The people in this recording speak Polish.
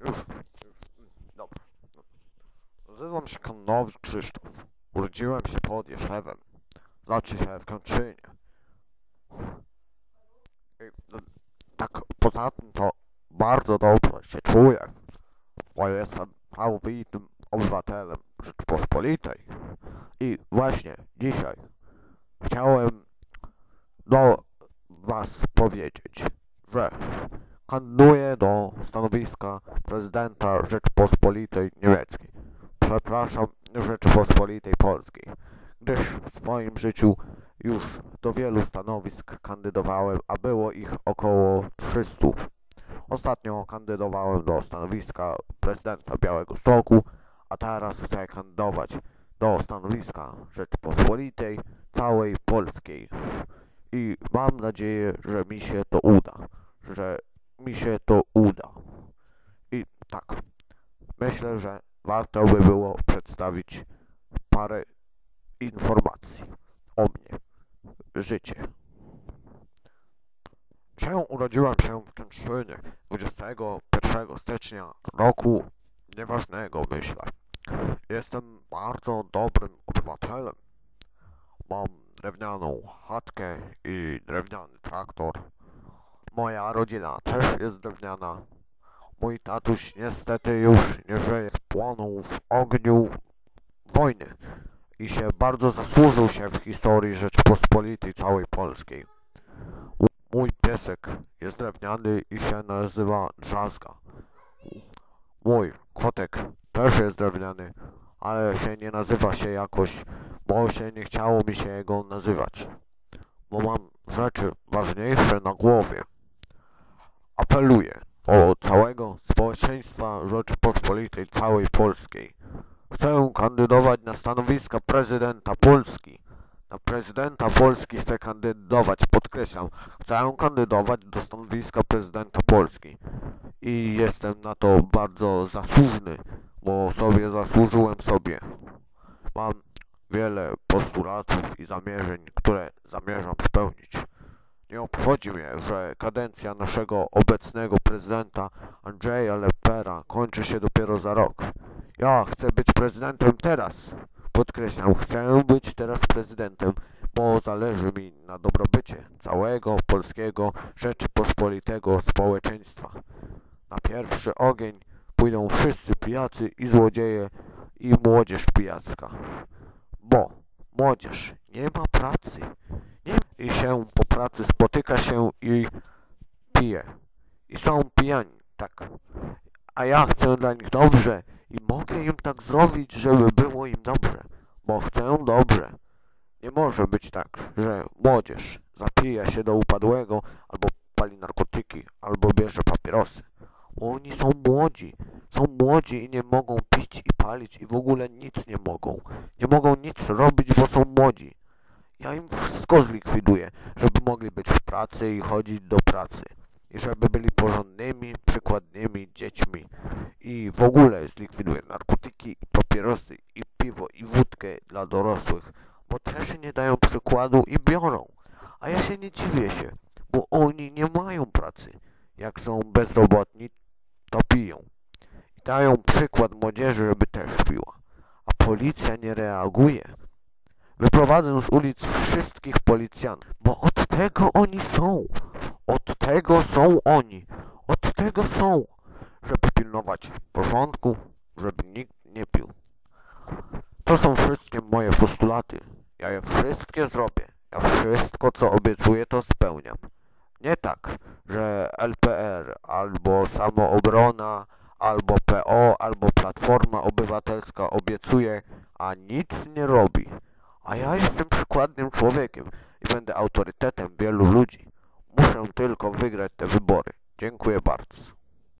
Już, już, dobra. Nazywam się Kanowicz Krzysztof. Urodziłem się pod Jeszewem. Znaczy się w Kęczynie. No, tak poza tym to bardzo dobrze się czuję, bo jestem prawowitym obywatelem Rzeczypospolitej. I właśnie dzisiaj chciałem do was powiedzieć, że kandyduję do stanowiska prezydenta Rzeczypospolitej Niemieckiej. Przepraszam, Rzeczypospolitej Polskiej, gdyż w swoim życiu już do wielu stanowisk kandydowałem, a było ich około 300. Ostatnio kandydowałem do stanowiska prezydenta Białego Stoku, a teraz chcę kandydować do stanowiska Rzeczypospolitej całej Polskiej. I mam nadzieję, że mi się to uda, że mi się to uda. I tak, myślę, że warto by było przedstawić parę informacji o mnie. Życie. Się urodziłem się w Kętrzynie 21 stycznia roku nieważnego, myślę. Jestem bardzo dobrym obywatelem. Mam drewnianą chatkę i drewniany traktor. Moja rodzina też jest drewniana. Mój tatuś niestety już nie żyje. Spłonął w ogniu wojny i się bardzo zasłużył się w historii Rzeczypospolitej całej Polskiej. Mój piesek jest drewniany i się nazywa Drzazga. Mój kotek też jest drewniany, ale się nie nazywa się jakoś, bo się nie chciało mi się jego nazywać. Bo mam rzeczy ważniejsze na głowie. Apeluję do całego społeczeństwa Rzeczypospolitej całej Polskiej. Chcę kandydować na stanowiska prezydenta Polski. Na prezydenta Polski chcę kandydować, podkreślam, chcę kandydować do stanowiska prezydenta Polski. I jestem na to bardzo zasłużny, bo sobie zasłużyłem sobie. Mam wiele postulatów i zamierzeń, które zamierzam spełnić. Nie obchodzi mnie, że kadencja naszego obecnego prezydenta Andrzeja Lepera kończy się dopiero za rok. Ja chcę być prezydentem teraz. Podkreślam, chcę być teraz prezydentem, bo zależy mi na dobrobycie całego polskiego Rzeczypospolitego społeczeństwa. Na pierwszy ogień pójdą wszyscy pijacy i złodzieje i młodzież pijacka. Bo młodzież nie ma pracy. I się po pracy spotyka się i pije. I są pijani, tak. A ja chcę dla nich dobrze i mogę im tak zrobić, żeby było im dobrze, bo chcę dobrze. Nie może być tak, że młodzież zapija się do upadłego, albo pali narkotyki, albo bierze papierosy. Oni są młodzi, są młodzi i nie mogą pić i palić i w ogóle nic nie mogą. Nie mogą nic robić, bo są młodzi. Ja im wszystko zlikwiduję, żeby mogli być w pracy i chodzić do pracy. I żeby byli porządnymi, przykładnymi dziećmi. I w ogóle zlikwiduję narkotyki, papierosy, i piwo, i wódkę dla dorosłych. Bo też nie dają przykładu i biorą. A ja się nie dziwię się, bo oni nie mają pracy. Jak są bezrobotni, to piją. I dają przykład młodzieży, żeby też piła. A policja nie reaguje. Wyprowadzę z ulic wszystkich policjantów, bo od tego oni są. Od tego są oni. Od tego są, żeby pilnować porządku, żeby nikt nie pił. To są wszystkie moje postulaty. Ja je wszystkie zrobię. Ja wszystko, co obiecuję, to spełniam. Nie tak, że LPR albo Samoobrona, albo PO, albo Platforma Obywatelska obiecuje, a nic nie robi. A ja jestem przykładnym człowiekiem i będę autorytetem wielu ludzi. Muszę tylko wygrać te wybory. Dziękuję bardzo.